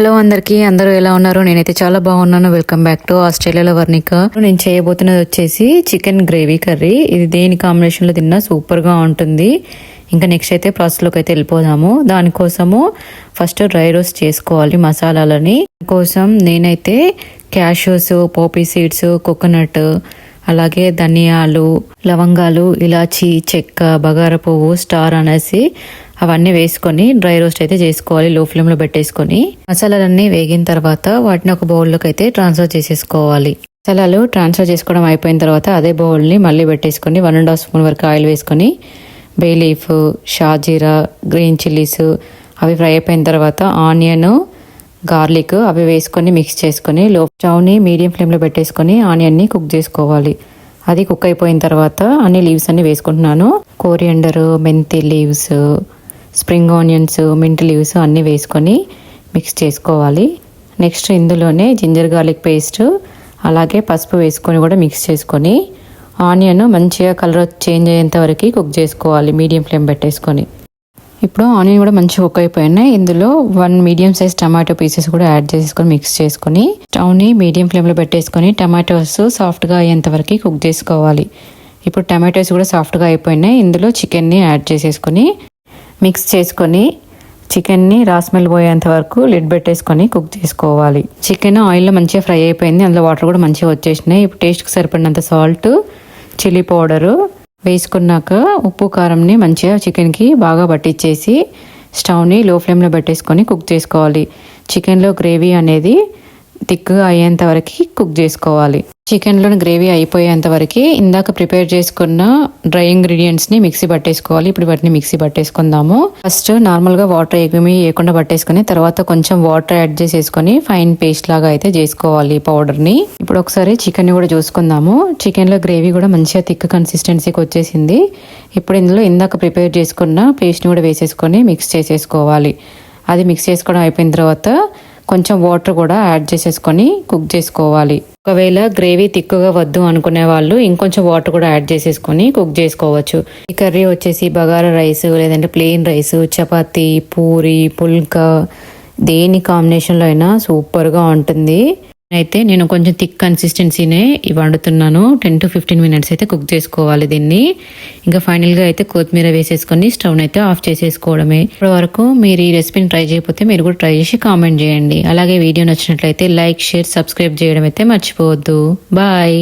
Hello అందరికీ అందరూ ఎలా ఉన్నారు? నేనైతే చాలా బాగున్నాను. వెల్కమ్ బ్యాక్ టు ఆస్ట్రేలియాలో వర్ణిక. నేను చేయబోతున్నది వచ్చేసి చికెన్ గ్రేవీ కర్రీ. ఇది దేని కాంబినేషన్లో తిన్నా సూపర్గా ఉంటుంది. ఇంకా నెక్స్ట్ అయితే ప్రాసెస్లోకి అయితే వెళ్ళిపోదాము. దానికోసము ఫస్ట్ డ్రై రోస్ట్ చేసుకోవాలి మసాలాలని. కోసం నేనైతే క్యాషోస్ పోపీ సీడ్స్ కోకోనట్ అలాగే ధనియాలు లవంగాలు ఇలాచి చెక్క బగార పువ్వు స్టార్ అనేసి అవన్నీ వేసుకొని డ్రై రోస్ట్ అయితే చేసుకోవాలి. లో ఫ్లేమ్లో పెట్టేసుకొని మసాలాలన్నీ వేగిన తర్వాత వాటిని ఒక బౌల్లోకి అయితే ట్రాన్స్ఫర్ చేసేసుకోవాలి. మసాలాలు ట్రాన్స్ఫర్ చేసుకోవడం అయిపోయిన తర్వాత అదే బౌల్ని మళ్ళీ పెట్టేసుకొని వన్ అండ్ హాఫ్ స్పూన్ వరకు ఆయిల్ వేసుకొని బే లీఫ్ షాజీరా గ్రీన్ చిల్లీస్ అవి ఫ్రై అయిపోయిన తర్వాత ఆనియన్ గార్లిక్ అవి వేసుకొని మిక్స్ చేసుకొని లో స్టవ్ని మీడియం ఫ్లేమ్లో పెట్టేసుకొని ఆనియన్ని కుక్ చేసుకోవాలి. అది కుక్ అయిపోయిన తర్వాత అన్ని లీవ్స్ అన్ని వేసుకుంటున్నాను. కోరియండర్ మెంతి leaves spring onions mint leaves అన్నీ వేసుకొని మిక్స్ చేసుకోవాలి. నెక్స్ట్ ఇందులోనే జింజర్ గార్లిక్ పేస్ట్ అలాగే పసుపు వేసుకొని కూడా మిక్స్ చేసుకొని ఆనియన్ మంచిగా కలర్ చేంజ్ అయ్యేంత వరకు కుక్ చేసుకోవాలి. మీడియం ఫ్లేమ్ పెట్టేసుకొని. ఇప్పుడు ఆనియన్ కూడా మంచిగా కుక్ అయిపోయినాయి. ఇందులో one medium size tomato pieces కూడా యాడ్ చేసుకొని మిక్స్ చేసుకొని స్టవ్ని మీడియం ఫ్లేమ్లో పెట్టేసుకొని టమాటోస్ సాఫ్ట్గా అయ్యేంత వరకు కుక్ చేసుకోవాలి. ఇప్పుడు టమాటోస్ కూడా సాఫ్ట్గా అయిపోయినాయి. ఇందులో చికెన్ని యాడ్ చేసేసుకొని మిక్స్ చేసుకొని చికెన్ని రాస్మెల్ పోయేంత వరకు లిడ్ పెట్టేసుకొని కుక్ చేసుకోవాలి. చికెన్ ఆయిల్లో మంచిగా ఫ్రై అయిపోయింది. అందులో వాటర్ కూడా మంచిగా వచ్చేసినాయి. ఇప్పుడు టేస్ట్కి సరిపడినంత సాల్ట్ చిల్లీ పౌడరు వేసుకున్నాక ఉప్పు కారంని మంచిగా చికెన్కి బాగా పట్టించేసి స్టవ్ని లో ఫ్లేమ్లో పెట్టేసుకొని కుక్ చేసుకోవాలి. చికెన్లో గ్రేవీ అనేది థిక్గా అయ్యేంత వరకు కుక్ చేసుకోవాలి. చికెన్లోని గ్రేవీ అయిపోయేంత వరకు ఇందాక ప్రిపేర్ చేసుకున్న డ్రై ఇంగ్రీడియంట్స్ని మిక్సీ పట్టేసుకోవాలి. ఇప్పుడు వాటిని మిక్సీ పట్టేసుకుందాము. ఫస్ట్ నార్మల్గా వాటర్ ఏమీ వేయకుండా పట్టేసుకొని తర్వాత కొంచెం వాటర్ యాడ్ చేసేసుకొని ఫైన్ పేస్ట్ లాగా అయితే చేసుకోవాలి పౌడర్ని. ఇప్పుడు ఒకసారి చికెన్ కూడా చూసుకుందాము. చికెన్లో గ్రేవీ కూడా మంచిగా థిక్ కన్సిస్టెన్సీకి వచ్చేసింది. ఇప్పుడు ఇందులో ఇందాక ప్రిపేర్ చేసుకున్న పేస్ట్ని కూడా వేసేసుకొని మిక్స్ చేసేసుకోవాలి. అది మిక్స్ చేసుకోవడం అయిపోయిన తర్వాత కొంచెం వాటర్ కూడా యాడ్ చేసేసుకొని కుక్ చేసుకోవాలి. ఒకవేళ గ్రేవీ తిక్కుగా వద్దు అనుకునే వాళ్ళు ఇంకొంచెం వాటర్ కూడా యాడ్ చేసేసుకొని కుక్ చేసుకోవచ్చు. ఈ కర్రీ వచ్చేసి బగారా రైస్ లేదంటే ప్లెయిన్ రైస్ చపాతీ పూరి పుల్కా దేని కాంబినేషన్లో అయినా సూపర్గా ఉంటుంది. అయితే నేను కొంచెం థిక్ కన్సిస్టెన్సీనే వండుతున్నాను. టెన్ టు ఫిఫ్టీన్ మినిట్స్ అయితే కుక్ చేసుకోవాలి దీన్ని. ఇంకా ఫైనల్గా అయితే కొత్తిమీర వేసేసుకొని స్టవ్ని అయితే ఆఫ్ చేసేసుకోవడమే. ఇప్పటి వరకు మీరు ఈ రెసిపీని ట్రై చేయకపోతే మీరు కూడా ట్రై చేసి కామెంట్ చేయండి. అలాగే వీడియో నచ్చినట్లయితే లైక్ షేర్ సబ్స్క్రైబ్ చేయడం అయితే మర్చిపోవద్దు. బాయ్